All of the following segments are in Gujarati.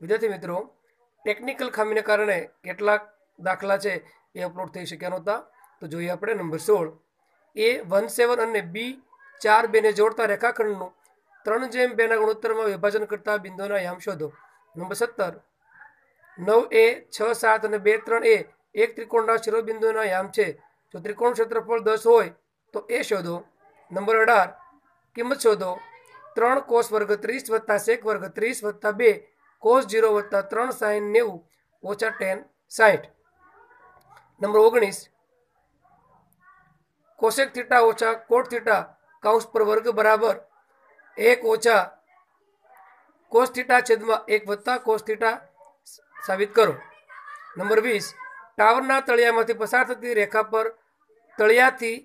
વિદ્યાર્થી મિત્રો ટેકનિકલ ખામીને કારણે કેટલાક દાખલા છે એ અપલોડ થઈ શક્યા નહોતા. તો જોઈએ આપણે નંબર સોળ. એ વન સેવન અને બી ચાર બેને જોડતા રેખાખંડનું ત્રણ જેમ બેના ગુણોત્તરમાં વિભાજન કરતા બિંદુના યામ શોધો. નંબર સત્તર. નવ એ છ સાત અને બે ત્રણ એ એક ત્રિકોણના શિરોબિંદુના યામ છે. જો ત્રિકોણ ક્ષેત્રફળ દસ હોય, તો એ શોધો. નંબર અઢાર. કિંમત શોધો. ત્રણ કોષ વર્ગ ત્રીસ વત્તા સેક વર્ગ ત્રીસ વત્તા બે કોસ જીરો વત્તા ત્રણ સાઈન નેવું ઓછા ટેન સાઠ નંબર ઓગણીસ કોશેક થીટા ઓછા કોટ થીટા કાઉન્સ પર વર્ગ બરાબર એક ઓછા કોસ થીટા છેદમાં એક વત્તા કોસ થીટા સાબિત કરો. નંબર વીસ, ટાવરના તળિયામાંથી પસાર થતી રેખા પર તળિયાથી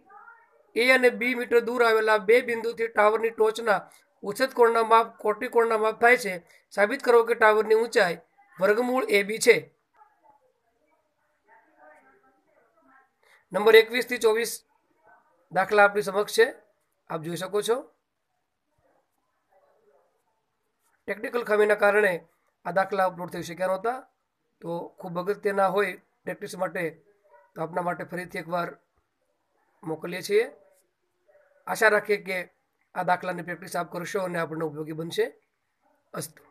એ અને બી મીટર દૂર આવેલા બે બિંદુથી ટાવરની ટોચના ઉચ્છેદ કોણના માપ કોટી કોણના માપ થાય છે, સાબિત કરો કે ટાવરની ઊંચાઈ વર્ગમૂળ એ બી છે. નંબર એકવીસથી ચોવીસ દાખલા આપણી સમક્ષ છે. આપ જોઈ શકો છો. ટેકનિકલ ખામીના કારણે આ દાખલા અપલોડ થઈ શક્યા નહોતા, તો ખૂબ અગત્યના હોય પ્રેક્ટિસ માટે, તો આપના માટે ફરીથી એકવાર મોકલીએ છીએ. આશા રાખીએ કે આ દાખલાની પ્રેક્ટિસ આપ કરશો અને આપણને ઉપયોગી બનશે. અસ્તુ.